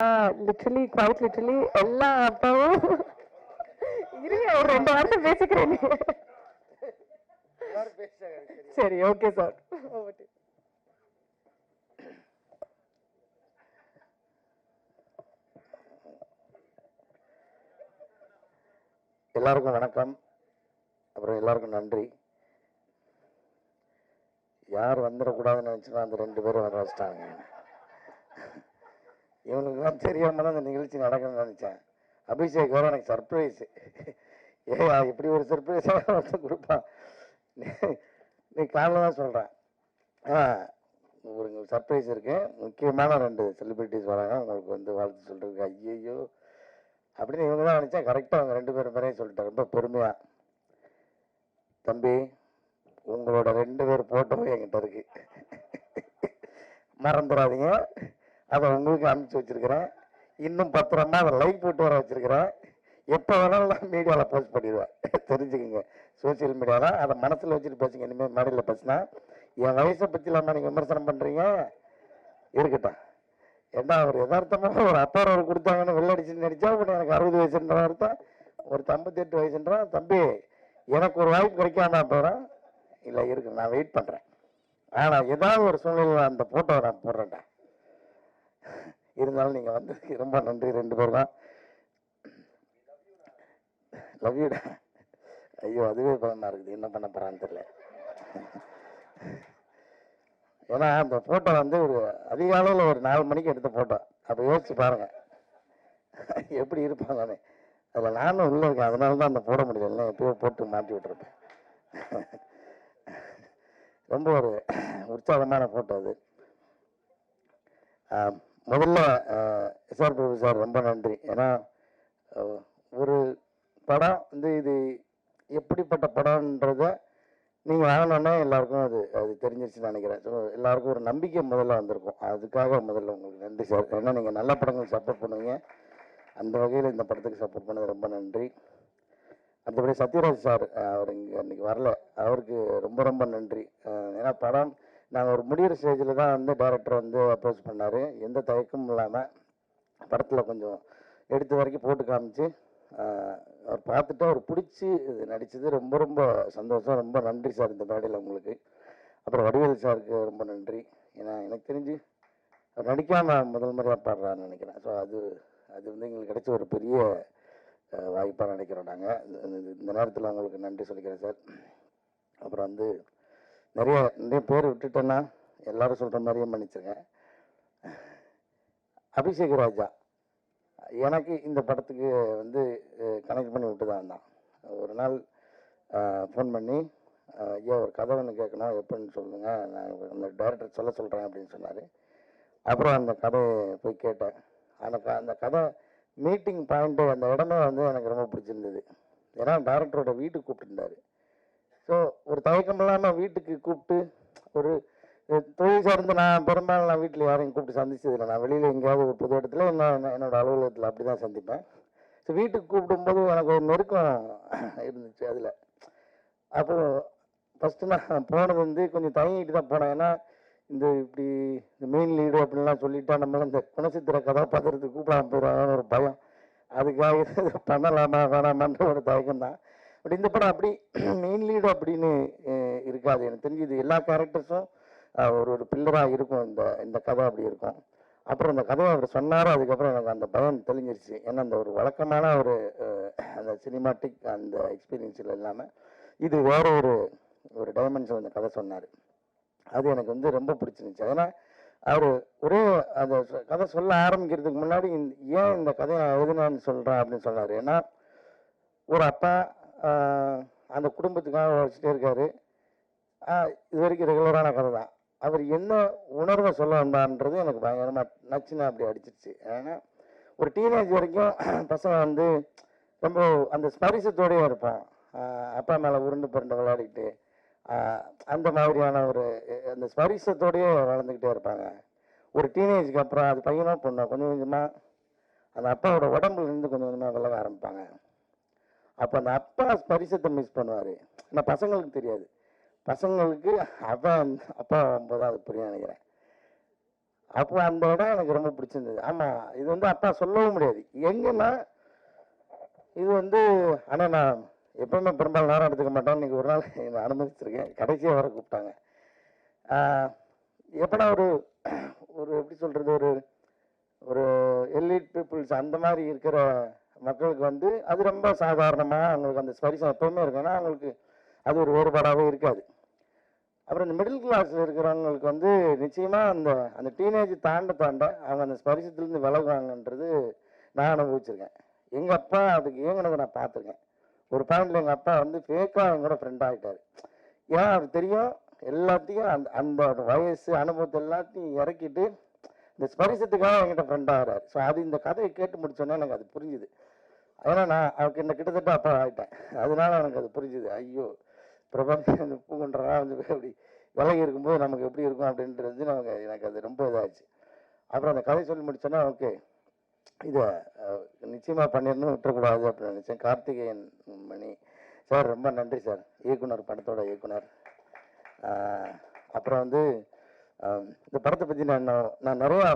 Literally quite literally எல்லா அப்பாவும் இருங்க ஒரு ரெண்டு வார்த்தை பேசிக்கிறேன். சரி ஓகே. சார் எல்லாருக்கும் வணக்கம். அப்புறம் எல்லாருக்கும் நன்றி. யார் வந்துடக்கூடாதுன்னு நினச்சினா அந்த ரெண்டு பேரும் வர வச்சிட்டாங்க. இவனுக்குலாம் தெரியாமல் தான் அந்த நிகழ்ச்சி நடக்கணும்னு நினச்சேன். அபிஷேக் வேற எனக்கு சர்ப்ரைஸு ஏயா இப்படி ஒரு சர்ப்ரைஸாக ஒருத்தன் கொடுப்பான். நீ- நீ காலைல தான் சொல்கிறேன் ஆ ஒரு சர்ப்ரைஸ் இருக்குது முக்கியமான ரெண்டு செலிப்ரிட்டிஸ் வராங்க. உங்களுக்கு வந்து வாழ்த்து சொல்கிறதுக்கு ஐயையோ. அப்படின்னு இவங்க தான் நினச்சா கரெக்டாக அவங்க ரெண்டு பேரும் பேரையும் சொல்லிட்டேன் ரொம்ப பெருமையாக தம்பி உங்களோட ரெண்டு பேர் போட்டோவும் என்கிட்ட இருக்கு. மறந்துடாதீங்க. அதை உங்களுக்கு அனுப்பிச்சு வச்சிருக்கிறேன். இன்னும் பத்திரமா அதை லைக் போட்டு வர வச்சிருக்கிறேன். எப்போ வேணாலும் நான் மீடியாவில் போஸ்ட் பண்ணிடுவேன். தெரிஞ்சுக்கோங்க. சோஷியல் மீடியாவில் அதை மனசில் வச்சுட்டு பேசுங்க. இனிமேல் மேடையில் பேசினா என் வயசை பற்றி இல்லாமல் நீங்கள் விமர்சனம் பண்ணுறீங்க இருக்கட்டும். ஏன்னா அவர் யதார்த்தமாக ஒரு அப்பா அவர் கொடுத்தாங்கன்னு வெள்ளடிச்சுன்னு நடிச்சா இப்போ எனக்கு அறுபது வயசுன்ற அர்த்தம். ஒரு ஐம்பத்தெட்டு வயசுன்றான் தம்பி எனக்கு ஒரு வாய்ப்பு கிடைக்காம போகிறேன் இல்லை இருக்கு நான் வெயிட் பண்ணுறேன் ஆனால் ஏதாவது ஒரு சூழ்நிலையில் அந்த ஃபோட்டோவை நான் போடுறேன்டா. இருந்தாலும் நீங்கள் வந்ததுக்கு ரொம்ப நன்றி. ரெண்டு பேரும் தான். லவ் யூடா ஐயோ அதுவே பலனாக இருக்குது. என்ன பண்ண போகிறான்னு தெரியல. ஏன்னா அந்த ஃபோட்டோ வந்து ஒரு அதிகாலையில் ஒரு நாலு மணிக்கு எடுத்த ஃபோட்டோ அப்போ யோசிச்சு பாருங்கள் எப்படி இருப்பாங்கன்னு அதில் நானும் உள்ளே இருக்கேன். அதனால தான் அந்த போட முடியல. இல்லைன்னா எப்பயோ போட்டு மாட்டி விட்டுருப்பேன். ரொம்ப ஒரு உற்சாகமான ஃபோட்டோ அது. முதல்ல எஸ்ஆர் பிரபு சார் ரொம்ப நன்றி. ஏன்னா ஒரு படம் வந்து இது எப்படிப்பட்ட படம்ன்றத நீங்கள் வாங்கினோன்னே எல்லாருக்கும் அது அது தெரிஞ்சிருச்சுன்னு நினைக்கிறேன். ஸோ எல்லாருக்கும் ஒரு நம்பிக்கை முதல்ல வந்திருக்கும். அதுக்காக முதல்ல உங்களுக்கு நன்றி சார். ஏன்னா நீங்கள் நல்ல படங்கள் சப்போர்ட் பண்ணுவீங்க அந்த வகையில் இந்த படத்துக்கு சப்போர்ட் பண்ணது ரொம்ப நன்றி. அடுத்தபடி சத்யராஜ் சார் அவர் இங்கே அன்றைக்கி வரல. அவருக்கு ரொம்ப ரொம்ப நன்றி. ஏன்னா படம் நாங்கள் ஒரு முடிகிற ஸ்டேஜில் தான் வந்து டைரக்டர் வந்து அப்ரோச் பண்ணார். எந்த தயக்கமும் இல்லாமல் படத்தில் கொஞ்சம் எடுத்த வரைக்கும் போட்டு காமிச்சு அவர் பார்த்துட்டு அவர் பிடிச்சி இது நடித்தது ரொம்ப ரொம்ப சந்தோஷம். ரொம்ப நன்றி சார் இந்த மேடையில் உங்களுக்கு. அப்புறம் வடிவேல் சாருக்கு ரொம்ப நன்றி. ஏன்னா எனக்கு தெரிஞ்சு அவர் நடிக்காமல் முதல் முறையாக பாடுறான்னு நினைக்கிறேன். ஸோ அது அது வந்து எங்களுக்கு கிடைச்ச ஒரு பெரிய வாய்ப்பாக நினைக்கிறோம் நாங்கள் இந்த நேரத்தில் உங்களுக்கு நன்றி சொல்லிக்கிறேன் சார். அப்புறம் வந்து நிறைய நிறைய பேர் விட்டுட்டேன்னா எல்லாரும் சொல்கிற மாதிரியே மன்னிச்சிருங்க. அபிஷேக் ராஜா எனக்கு இந்த படத்துக்கு வந்து கனெக்ட் பண்ணி விட்டு தான். இருந்தான் ஒரு நாள் ஃபோன் பண்ணி ஐயா ஒரு கதை ஒன்று கேட்கணும் எப்படின்னு சொல்லுங்கள் நான் அந்த டேரக்டர் சொல்ல சொல்கிறேன் அப்படின்னு சொன்னார். அப்புறம் அந்த கதையை போய் கேட்டேன். எனக்கு அந்த கதை மீட்டிங் பாயிண்ட்டு அந்த இடமே வந்து எனக்கு ரொம்ப பிடிச்சிருந்தது. ஏன்னா டேரக்டரோட வீட்டுக்கு கூப்பிட்டுருந்தாரு. ஸோ ஒரு தயக்கம் இல்லாமல் வீட்டுக்கு கூப்பிட்டு ஒரு தொழில் சார்ந்து நான் பெரும்பாலும் நான் வீட்டில் யாரையும் கூப்பிட்டு சந்திச்சதில்லை. நான் வெளியில் எங்கேயாவது ஒரு புது இடத்துல என்னோட அலுவலகத்தில் அப்படி தான் சந்திப்பேன். ஸோ வீட்டுக்கு கூப்பிடும்போது எனக்கு ஒரு நெருக்கம் இருந்துச்சு அதில். அப்போ ஃபஸ்ட்டு நான் போனது வந்து கொஞ்சம் தயங்கிட்டு தான் போனேன். ஏன்னா இந்த இப்படி இந்த மெயின் லீடு அப்படின்லாம் சொல்லிட்டா நம்மள இந்த குணசித்திர கதாபாத்திரத்துக்கு கூப்பிடாம போயிடுறாங்கன்னு ஒரு பயம். அதுக்காக பண்ணலாமா வேணாமான்ற ஒரு தயக்கம் தான் பட் இந்த படம் அப்படி மெயின் லீடு அப்படின்னு இருக்காது. எனக்கு தெரிஞ்சு இது எல்லா கேரக்டர்ஸும் ஒரு ஒரு பில்லராக இருக்கும். இந்த இந்த கதை அப்படி இருக்கும். அப்புறம் அந்த கதையை அவர் சொன்னாரோ. அதுக்கப்புறம் எனக்கு அந்த பயம் தெளிஞ்சிருச்சு. ஏன்னா அந்த ஒரு வழக்கமான ஒரு அந்த சினிமாட்டிக் அந்த எக்ஸ்பீரியன்ஸில் இல்லாமல் இது வேற ஒரு ஒரு டைமென்ஷன் அந்த கதை சொன்னார். அது எனக்கு வந்து ரொம்ப பிடிச்சிருந்துச்சு. அதனால் அவர் ஒரே அந்த சொ- கதை சொல்ல ஆரம்பிக்கிறதுக்கு முன்னாடி இந்த- ஏன் இந்த கதையை நான் சொல்கிறேன் அப்படின்னு சொன்னார். ஏன்னா ஒரு அப்பா அந்த குடும்பத்துக்காக உழைச்சிட்டே இருக்காரு. இது வரைக்கும் ரெகுலரான கதை தான். அவர் என்ன உணர்வை சொல்ல வந்தான்றது எனக்கு பயங்கரமாக நச்சுன்னு அப்படி அடிச்சிருச்சு. ஏன்னா ஒரு டீனேஜ் வரைக்கும் பசங்க வந்து ரொம்ப அந்த ஸ்பரிசத்தோடயே இருப்பான். அப்பா மேலே உருண்டு புரண்டு விளையாடிக்கிட்டு அந்த மாதிரியான ஒரு அந்த ஸ்பரிசத்தோடையே வளர்ந்துக்கிட்டே இருப்பாங்க. ஒரு டீனேஜ்க்கு அப்புறம் அது பையனாக பொண்ணு கொஞ்சம் கொஞ்சமாக அந்த அப்பாவோட உடம்புல இருந்து கொஞ்சம் கொஞ்சமாக விலக ஆரம்பிப்பாங்க. அப்போ அந்த அப்பா பரிசத்தை மிஸ் பண்ணுவார். ஆனால் பசங்களுக்கு தெரியாது. பசங்களுக்கு அவன் அப்பா ஒன்பதாவது அது புரிய நினைக்கிறேன். அப்போ அந்த இடம் எனக்கு ரொம்ப பிடிச்சிருந்தது. ஆமாம் இது வந்து அப்பா சொல்லவும் முடியாது. எங்கன்னா இது வந்து ஆனால் நான் எப்பவுமே பெரும்பாலும் நேரம் எடுத்துக்க மாட்டோம். இன்னைக்கு ஒரு நாள் என்னை அனுமதிச்சிருக்கேன். கடைசியாக வர கூப்பிட்டாங்க. எப்படா ஒரு ஒரு எப்படி சொல்கிறது ஒரு ஒரு எலிட் பீப்புள்ஸ் அந்த மாதிரி இருக்கிற மக்களுக்கு வந்து அது ரொம்ப சாதாரணமாக அவங்களுக்கு அந்த ஸ்பரிசம் எப்பவுமே இருக்குன்னா அவங்களுக்கு அது ஒரு வேறுபாடாகவே இருக்காது. அப்புறம் இந்த மிடில் கிளாஸில் இருக்கிறவங்களுக்கு வந்து நிச்சயமாக அந்த அந்த டீனேஜ் தாண்ட தாண்ட அவங்க அந்த ஸ்பரிசத்துலேருந்து விலகுவாங்கன்றது நான் அனுபவிச்சிருக்கேன். எங்கள் அப்பா அதுக்கு ஏங்கினதை நான் பார்த்துருக்கேன். ஒரு பாயிண்ட்ல எங்கள் அப்பா வந்து ஃபேக்காக எங்களோட ஃப்ரெண்ட் ஆகிட்டார் ஏன்னா அது தெரியும் எல்லாத்தையும் அந்த அந்த வயசு அனுபவத்தை எல்லாத்தையும் இறக்கிட்டு இந்த ஸ்பரிசத்துக்காக என்கிட்ட ஃப்ரெண்ட் ஆகிறார். ஸோ அது இந்த கதையை கேட்டு முடிச்சோன்னே எனக்கு அது புரிஞ்சுது. அதனால் நான் அவனுக்கு என்ன கிட்டத்தட்ட அப்பா ஆகிட்டேன் அதனால அவனுக்கு அது புரிஞ்சுது. ஐயோ பிரபஞ்சம் பூங்குன்றனா வந்து அப்படி விலகி இருக்கும்போது நமக்கு எப்படி இருக்கும் அப்படின்றது நமக்கு எனக்கு அது ரொம்ப இதாச்சு. அப்புறம் அந்த கதை சொல்லி முடிச்சோன்னா ஓகே இதை நிச்சயமாக பண்ணிடணும் விட்டுறக்கூடாது அப்படின்னு நினச்சேன். கார்த்திகேயன் மணி. சார் ரொம்ப நன்றி சார். இயக்குனர் படத்தோட இயக்குனர். அப்புறம் வந்து இந்த படத்தை பற்றி நான் நான் நிறையா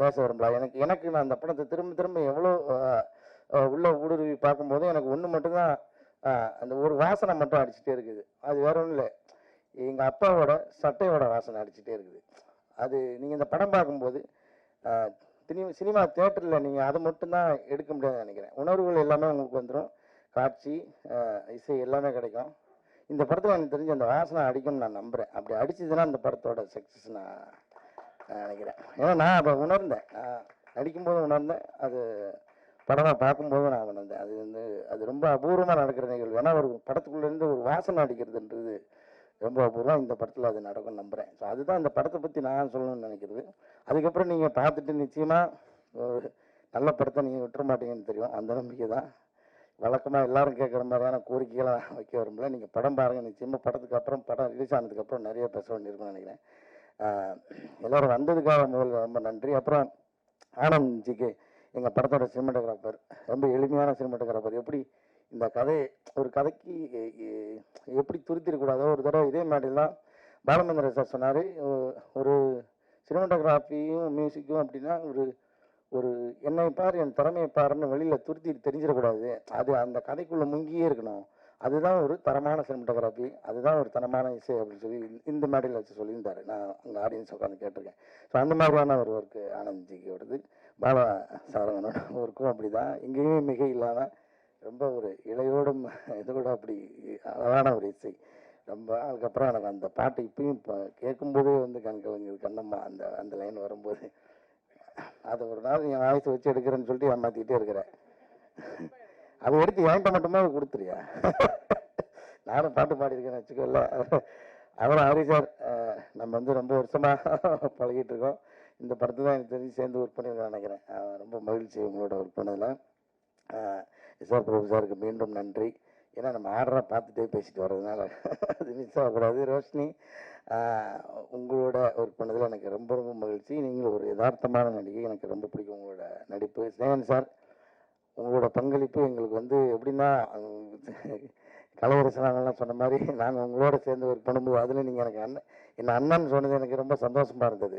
பேச விரும்பல. எனக்கு எனக்கு நான் அந்த படத்தை திரும்ப திரும்ப எவ்வளோ உள்ள ஊடுருவி பார்க்கும்போது எனக்கு ஒன்று மட்டும்தான் அந்த ஒரு வாசனை மட்டும் அடிச்சுட்டே இருக்குது. அது வேற ஒன்றும் இல்லை. எங்கள் அப்பாவோட சட்டையோட வாசனை அடிச்சுட்டே இருக்குது. அது நீங்கள் இந்த படம் பார்க்கும்போது சினிமா சினிமா தேட்டரில் நீங்கள் அதை மட்டும்தான் எடுக்க முடியாதுன்னு நினைக்கிறேன். உணர்வுகள் எல்லாமே உங்களுக்கு வந்துடும் காட்சி இசை எல்லாமே கிடைக்கும். இந்த படத்தில் எனக்கு தெரிஞ்ச அந்த வாசனை அடிக்கும்னு நான் நம்புகிறேன் அப்படி அடிச்சதுன்னா அந்த படத்தோட சக்ஸஸ் நான் நினைக்கிறேன். ஏன்னா நான் அப்போ உணர்ந்தேன். நடிக்கும்போது உணர்ந்தேன். அது படமாக பார்க்கும்போது நான் உணர்ந்தேன் அது வந்து அது ரொம்ப அபூர்வமாக நடக்கிற நிகழ்வு. ஏன்னா ஒரு படத்துக்குள்ளேருந்து ஒரு வாசனை அடிக்கிறதுன்றது ரொம்ப அபூர்வம். இந்த படத்தில் அது நடக்கும் நம்புகிறேன் ஸோ அதுதான் இந்த படத்தை பற்றி நான் சொல்லணும்னு நினைக்கிறது. அதுக்கப்புறம் நீங்கள் பார்த்துட்டு நிச்சயமாக ஒரு நல்ல படத்தை நீங்கள் விட்டுற மாட்டீங்கன்னு தெரியும். அந்த நம்பிக்கை தான். வழக்கமாக எல்லாரும் கேட்குற மாதிரியான கோரிக்கைகளை வைக்க விரும்பல. நீங்கள் படம் பாருங்கள் நிச்சயமாக படத்துக்கு அப்புறம் படம் ரிலீஸ் ஆனதுக்கப்புறம் நிறைய பேச வேண்டியிருக்கும்னு நினைக்கிறேன். எல்லோரும் வந்ததுக்காக முதல்ல ரொம்ப நன்றி. அப்புறம் ஆனந்த் ஜிக்கு எங்கள் படத்தோட சினிமாட்டோகிராஃபர் ரொம்ப எளிமையான சினிமாட்டோகிராஃபர். எப்படி இந்த கதை ஒரு கதைக்கு எப்படி துருத்திடக்கூடாதோ ஒரு தடவை இதே மாதிரிலாம் பாலமந்திர சார் சொன்னார். ஒரு சினிமாட்டோகிராஃபியும் மியூசிக்கும் அப்படின்னா ஒரு ஒரு என்னை பார் என் திறமையை பாருன்னு வெளியில் துருத்தி தெரிஞ்சிடக்கூடாது. அது அந்த கதைக்குள்ளே முங்கியே இருக்கணும். அதுதான் ஒரு தரமான சினிமட்டோகிராஃபி. அதுதான் ஒரு தரமான இசை அப்படின்னு சொல்லி இந்த மேடையில் வச்சு சொல்லியிருந்தாரு. நான் அங்கே ஆடியன்ஸ் உட்காந்து கேட்டிருக்கேன். ஸோ அந்த மாதிரியான ஒரு ஒர்க்கு ஆனந்த்ஜிக்கோடது பாலா சாரங்கனோட ஒர்க்கும் அப்படி தான் எங்கேயுமே மிக இல்லாமல் ரொம்ப ஒரு இளையோடும் இதோட அப்படி அழகான ஒரு இசை. ரொம்ப அதுக்கப்புறம் எனக்கு அந்த பாட்டு இப்பயும் இப்போ கேட்கும்போதே வந்து கண் கண்ணம்மா அந்த அந்த லைன் வரும்போது. அதை ஒரு நாள் என் வாய்ஸ் வச்சு எடுக்கிறேன்னு சொல்லிட்டு ஏமாத்திக்கிட்டே இருக்கிறேன். அதை எடுத்து என்கிட்ட மட்டுமே கொடுத்துருயா நானும் பாட்டு பாடியிருக்கேன் வச்சுக்கோல்ல அப்புறம் ஹரி சார் நம்ம வந்து ரொம்ப வருஷமாக பழகிட்டு இருக்கோம். இந்த படத்தை தான் எனக்கு தெரிஞ்சு சேர்ந்து ஒர்க் பண்ணியிருக்கேன் நினைக்கிறேன். ரொம்ப மகிழ்ச்சி உங்களோட ஒர்க் பண்ணதில். சார் பிரபு சாருக்கு மீண்டும் நன்றி. ஏன்னா நம்ம ஆர்டராக பார்த்துட்டே பேசிட்டு வர்றதுனால அது மிஸ் ஆகக்கூடாது. ரோஷினி உங்களோட ஒர்க் பண்ணதில் எனக்கு ரொம்ப ரொம்ப மகிழ்ச்சி. நீங்கள் ஒரு யதார்த்தமான நடிகை. எனக்கு ரொம்ப பிடிக்கும் உங்களோட நடிப்பு. ஸ்னேகன் சார் உங்களோட பங்களிப்பு எங்களுக்கு வந்து எப்படின்னா கலவரசனாங்கெல்லாம் சொன்ன மாதிரி நாங்கள் உங்களோட சேர்ந்து ஒர்க் பண்ணும்போது அதில் நீங்கள் எனக்கு அண்ணன் என் அண்ணன் சொன்னது எனக்கு ரொம்ப சந்தோஷமாக இருந்தது.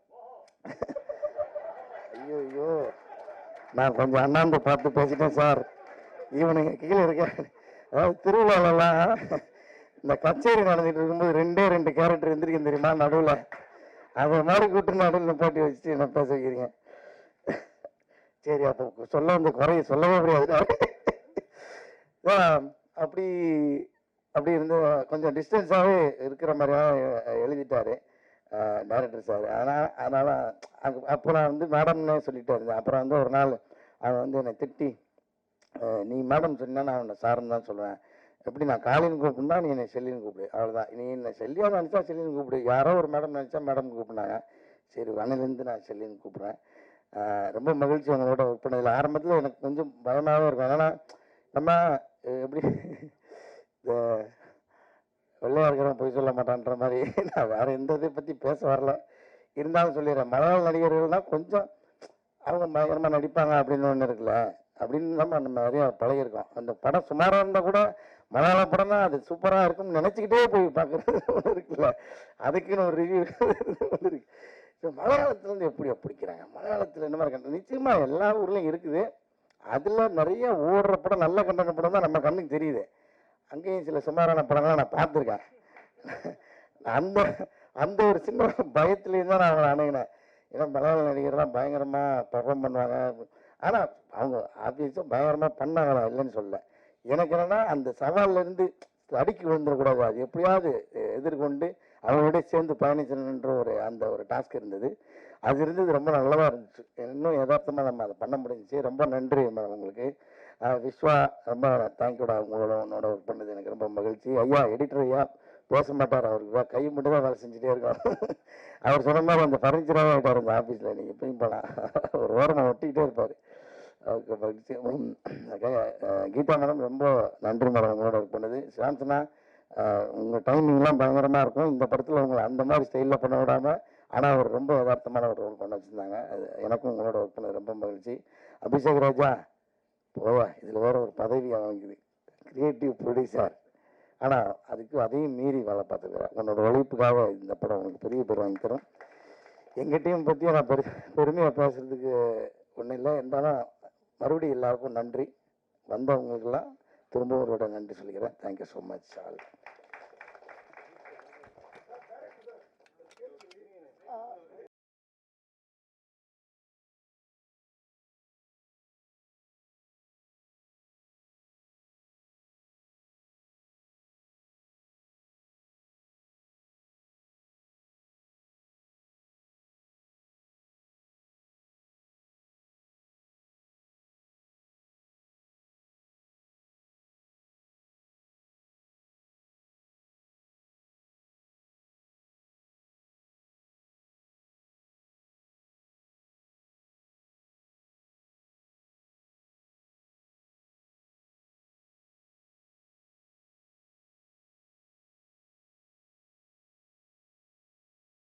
ஐயோ ஐயோ நான் கொஞ்சம் அண்ணாந்து பார்த்து பேசிட்டேன் சார். இவனுங்க கீழே இருக்க அதாவது திருவிழாலலாம் இந்த கச்சேரி நடந்துட்டு இருக்கும்போது ரெண்டே ரெண்டு கேரக்டர் இருந்திருக்கும் தெரியுமா நடுவில்? அதை மாதிரி கூட்டு நடுவில் போட்டி வச்சுட்டு என்ன பேச வைக்கிறீங்க சரி அப்போ சொல்ல வந்து குறைய சொல்லவே முடியாது. அப்படி அப்படி இருந்து கொஞ்சம் டிஸ்டன்ஸாகவே இருக்கிற மாதிரியா எழுதிட்டாரு. டேரக்டர் சார் அதனால் அதனால் அங்கே அப்போ நான் வந்து மேடம்னே சொல்லிட்டு இருந்தேன். அப்புறம் வந்து ஒரு நாள் அவன் வந்து என்னை திட்டி நீ மேடம் சொன்னால் நான் உன்னை சாருன்னு தான் சொல்லுவேன். எப்படி நான் காலின்னு கூப்பிடுனா நீ என்னை செல்லின்னு கூப்பிடு. அவ்வளோதான் நீ என்னை செல்லியாக நினச்சா செல்லின்னு கூப்பிடு. யாரோ ஒரு மேடம் நினச்சா மேடம் கூப்பிடுனாங்க. சரி வனிலேருந்து நான் செல்லின்னு கூப்பிட்றேன். ரொம்ப மகிழ்ச்சி உங்களோட ஒர்க் பண்ணதில் ஆரம்பத்தில் எனக்கு கொஞ்சம் பயமாகவும் இருக்கும். ஏன்னா நம்ம எப்படி இந்த இருக்கிறவன் பொய் சொல்ல மாட்டான்ற மாதிரி. நான் வேற எந்த இதை பற்றி பேச வரல. இருந்தாலும் சொல்லிடுறேன். மலையாள நடிகர்கள்னால் கொஞ்சம் அவங்க பயங்கரமாக நடிப்பாங்க அப்படின்னு ஒன்று இருக்குல்ல. அப்படின்னு நம்ம நம்ம நிறையா பழகிருக்கோம் அந்த படம் சுமாராக இருந்தால் கூட மலையாள படம்னா அது சூப்பராக இருக்கும்னு நினச்சிக்கிட்டே போய் பார்க்குறது ஒன்று இருக்குல்ல. அதுக்குன்னு ஒரு ரிவ்யூ ஒன்று இருக்கு. ஸோ மலையாளத்துலேருந்து எப்படி பிடிக்கிறாங்க மலையாளத்தில் என்ன மாதிரி கண்டென்ட் நிச்சயமாக எல்லா ஊர்லேயும் இருக்குது. அதில் நிறைய ஓடுற படம் நல்ல கண்டன படம் தான் நம்ம கண்ணுக்கு தெரியுது. அங்கேயும் சில சுமாரான படங்கள்லாம் நான் பார்த்துருக்கேன். அந்த அந்த ஒரு சின்ன பயத்துலேயும் தான் நான் அவங்களை அணுகினேன். ஏன்னா மலையாள நடிகர்லாம் பயங்கரமாக பர்ஃபார்ம் பண்ணுவாங்க. ஆனால் அவங்க ஆஃபீஸும் பயங்கரமாக பண்ணாங்களா இல்லைன்னு சொல்ல எனக்கு என்னென்னா அந்த சவால்ல அடுக்கி விழுந்துடக்கூடாது. அது எப்படியாவது எதிர்கொண்டு அவங்களோட சேர்ந்து பயணிச்சணுன்ற ஒரு அந்த ஒரு டாஸ்க் இருந்தது. அது இருந்தது ரொம்ப நல்லதாக இருந்துச்சு. இன்னும் யதார்த்தமாக நம்ம அதை பண்ண முடிஞ்சிச்சு. ரொம்ப நன்றி மேடம் உங்களுக்கு. விஸ்வா ரொம்ப தேங்க்யூடா உங்களோட உன்னோட ஒர்க் பண்ணது எனக்கு ரொம்ப மகிழ்ச்சி. ஐயா எடிட்டர் ஐயா பேச மாட்டார் அவருக்கு கை மட்டும் தான் வேலை செஞ்சுட்டே இருக்கோம் அவர் சொன்ன மாதிரி அந்த ஃபர்னிச்சராகவே இருப்பார் அந்த ஆஃபீஸில் நீங்கள் எப்பயும் போகலாம் ஒரு ஓரமாக ஒட்டிக்கிட்டே இருப்பார். அவருக்கு மகிழ்ச்சி. கீதா மேடம் ரொம்ப நன்றி மேடம் உங்களோட ஒர்க் பண்ணது. சாம்சனா உங்கள் டைமிங்லாம் பயங்கரமாக இருக்கும். இந்த படத்தில் உங்களை அந்த மாதிரி ஸ்டைலில் பண்ண விடாமல் ஆனால் அவர் ரொம்ப யதார்த்தமான ஒரு ரோல் பண்ண வச்சுருந்தாங்க. அது எனக்கும் உங்களோட ஒர்க் பண்ணது ரொம்ப மகிழ்ச்சி. அபிஷேக் ராஜா போவா. இதில் வேற ஒரு பதவி வாங்குது. கிரியேட்டிவ் ப்ரொடியூசர் ஆனால் அதுக்கு அதையும் மீறி வேலை பார்த்துக்கிறேன் உன்னோட உழைப்புக்காக இந்த படம் உனக்கு பெரிய பேர் வாங்கிக்கிறோம். தரும் எங்கள் டீம் நான் பெரு பெருமையாக பேசுகிறதுக்கு ஒன்றும் இல்லை. இருந்தாலும் மறுபடியும் எல்லாருக்கும் நன்றி. வந்தவங்களுக்கெல்லாம் திரும்பவும் ஒரு நன்றி சொல்லிக்கிறேன். Thank you so much all